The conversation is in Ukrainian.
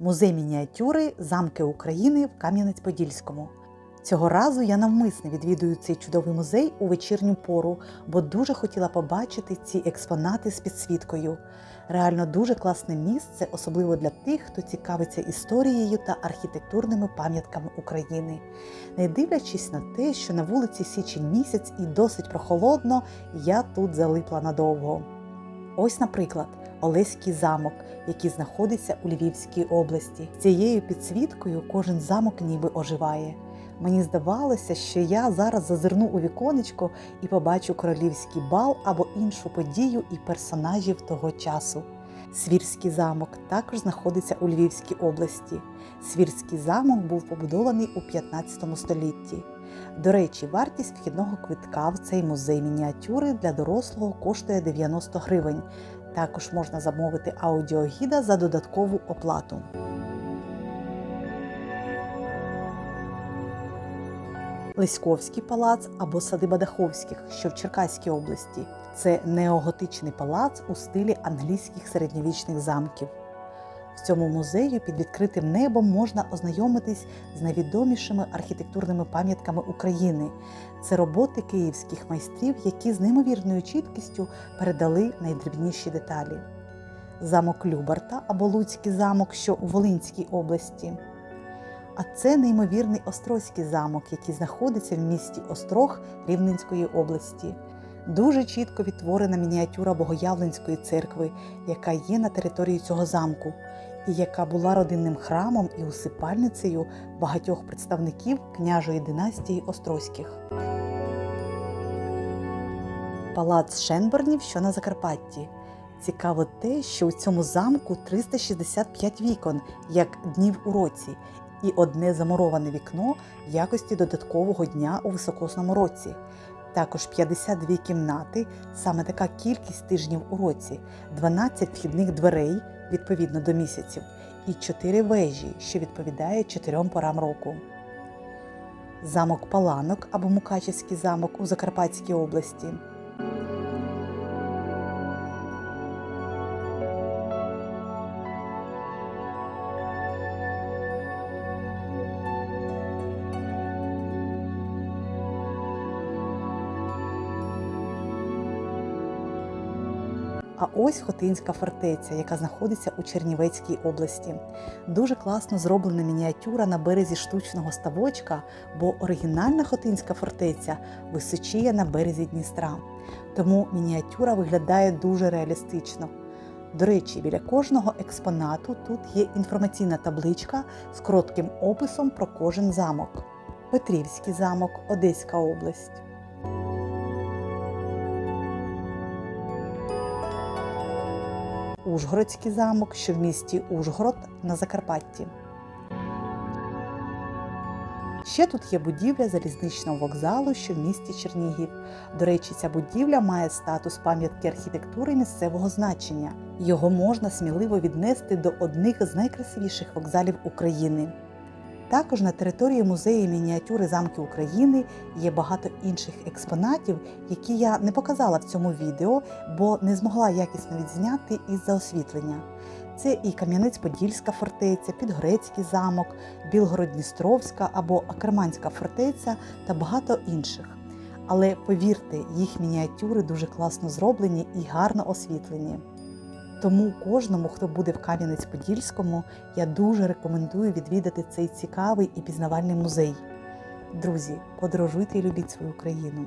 Музей мініатюри Замки України в Кам'янець-Подільському. Цього разу я навмисне відвідую цей чудовий музей у вечірню пору, бо дуже хотіла побачити ці експонати з підсвіткою. Реально дуже класне місце, особливо для тих, хто цікавиться історією та архітектурними пам'ятками України. Не дивлячись на те, що на вулиці січень місяць і досить прохолодно, я тут залипла надовго. Ось, наприклад, Олеський замок, який знаходиться у Львівській області. Цією підсвіткою кожен замок ніби оживає. Мені здавалося, що я зараз зазирну у віконечко і побачу королівський бал або іншу подію і персонажів того часу. Свірський замок також знаходиться у Львівській області. Свірський замок був побудований у 15 столітті. До речі, вартість вхідного квитка в цей музей мініатюри для дорослого коштує 90 гривень. Також можна замовити аудіогіда за додаткову оплату. Лиськовський палац або садиба Даховських, що в Черкаській області. Це неоготичний палац у стилі англійських середньовічних замків. В цьому музею під відкритим небом можна ознайомитись з найвідомішими архітектурними пам'ятками України. Це роботи київських майстрів, які з неймовірною чіткістю передали найдрібніші деталі. Замок Любарта або Луцький замок, що у Волинській області. А це неймовірний Острозький замок, який знаходиться в місті Острог Рівненської області. Дуже чітко відтворена мініатюра Богоявленської церкви, яка є на території цього замку, і яка була родинним храмом і усипальницею багатьох представників княжої династії Острозьких. Палац Шенбернів, що на Закарпатті. Цікаво те, що у цьому замку 365 вікон, як днів у році, і одне замуроване вікно в якості додаткового дня у високосному році. Також 52 кімнати, саме така кількість тижнів у році, 12 вхідних дверей відповідно до місяців, і чотири вежі, що відповідає чотирьом порам року. Замок Паланок або Мукачівський замок у Закарпатській області. А ось Хотинська фортеця, яка знаходиться у Чернівецькій області. Дуже класно зроблена мініатюра на березі штучного ставочка, бо оригінальна Хотинська фортеця височіє на березі Дністра. Тому мініатюра виглядає дуже реалістично. До речі, біля кожного експонату тут є інформаційна табличка з коротким описом про кожен замок. Петрівський замок, Одеська область. Ужгородський замок, що в місті Ужгород на Закарпатті. Ще тут є будівля залізничного вокзалу, що в місті Чернігів. До речі, ця будівля має статус пам'ятки архітектури місцевого значення. Його можна сміливо віднести до одних з найкрасивіших вокзалів України. Також на території музею мініатюри замки України є багато інших експонатів, які я не показала в цьому відео, бо не змогла якісно відзняти із-за освітлення. Це і Кам'янець-Подільська фортеця, Підгорецький замок, Білгород-Дністровська або Акерманська фортеця та багато інших. Але повірте, їх мініатюри дуже класно зроблені і гарно освітлені. Тому кожному, хто буде в Кам'янець-Подільському, я дуже рекомендую відвідати цей цікавий і пізнавальний музей. Друзі, подорожуйте і любіть свою країну.